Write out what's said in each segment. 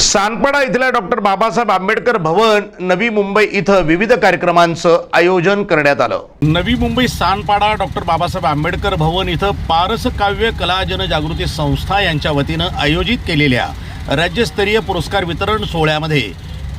सानपाडा इथल्या डॉक्टर बाबासाहेब आंबेडकर भवन नवी मुंबई इथं विविध कार्यक्रमांचं आयोजन करण्यात आलं. नवी मुंबई सानपाडा डॉक्टर बाबासाहेब आंबेडकर भवन इथं पारस काव्य कला जनजागृती संस्था यांच्या वतीनं आयोजित केलेल्या राज्यस्तरीय पुरस्कार वितरण सोहळ्यामध्ये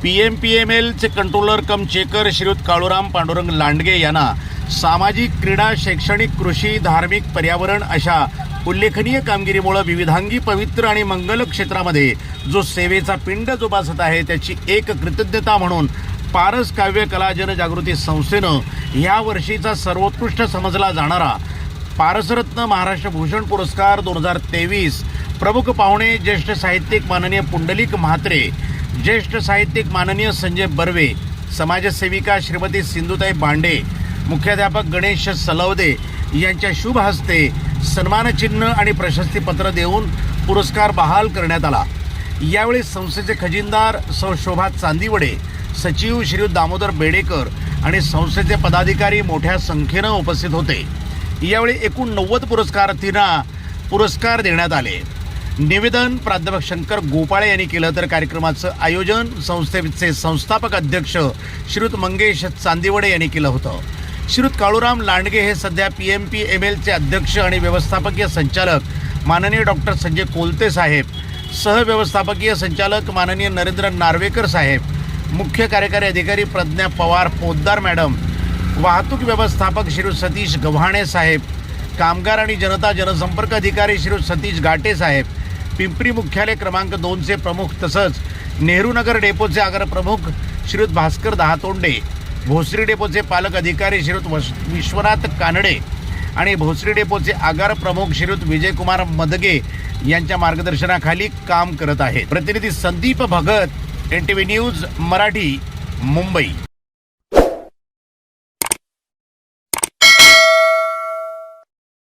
पी एम पी एम एलचे controller cum checker Shriyut Kaluram Pandurang Landge यांना सामाजिक क्रीडा शैक्षणिक कृषी धार्मिक पर्यावरण अशा उल्लेखनीय कामगिरीमुळे विविधांगी पवित्र आणि मंगल क्षेत्रामध्ये जो सेवेचा पिंड जोपासत आहे त्याची एक कृतज्ञता म्हणून पारस काव्य कला जनजागृती संस्थेनं ह्या वर्षीचा सर्वोत्कृष्ट समजला जाणारा पारसरत्न महाराष्ट्र भूषण पुरस्कार दोन हजार तेवीस. प्रमुख पाहुणे ज्येष्ठ साहित्यिक माननीय पुंडलिक म्हात्रे ज्येष्ठ साहित्यिक माननीय संजय बर्वे समाजसेविका श्रीमती सिंधुताई बांडे मुख्याध्यापक गणेश सलवदे यांच्या शुभ हस्ते सन्मानचिन्ह आणि प्रशस्तीपत्र देऊन पुरस्कार बहाल करण्यात आला. यावेळी संस्थेचे खजिनदार सौ शोभा चांदिवडे सचिव श्री दामोदर बेडेकर आणि संस्थेचे पदाधिकारी मोठ्या संख्येनं उपस्थित होते. यावेळी एकूण नव्वद पुरस्कारार्थींना पुरस्कार देण्यात आले. निवेदन प्राध्यापक शंकर गोपाळे यांनी केलं तर कार्यक्रमाचं आयोजन संस्थेचे संस्थापक अध्यक्ष श्रीयुत मंगेश चांदिवडे यांनी केलं होतं. श्रीयुत काळूराम लांडगे हे सध्या पी एम पी एम एलचे अध्यक्ष आणि व्यवस्थापकीय संचालक. माननीय डॉक्टर संजय कोलते साहेब. सहव्यवस्थापकीय संचालक माननीय नरेंद्र नार्वेकर साहेब. मुख्य कार्यकारी अधिकारी प्रज्ञा पवार पोद्दार मॅडम. वाहतूक व्यवस्थापक श्री सतीश गव्हाणे साहेब. कामगार आणि जनता जनसंपर्क अधिकारी श्री सतीश गाटे साहेब. पिंपरी मुख्यालय क्रमांक दोनचे प्रमुख तसंच नेहरू नगर डेपोचे आगार प्रमुख श्रीयुत भास्कर दहातोंडे. भोसरी डेपोचे पालक अधिकारी श्रीयुत विश्वनाथ कानडे आणि भोसरी डेपोचे आगार प्रमुख श्रीयुत विजयकुमार मदगे यांच्या मार्गदर्शनाखाली काम करत आहेत. प्रतिनिधी Sandeep Bhagat N T V news Marathi Mumbai.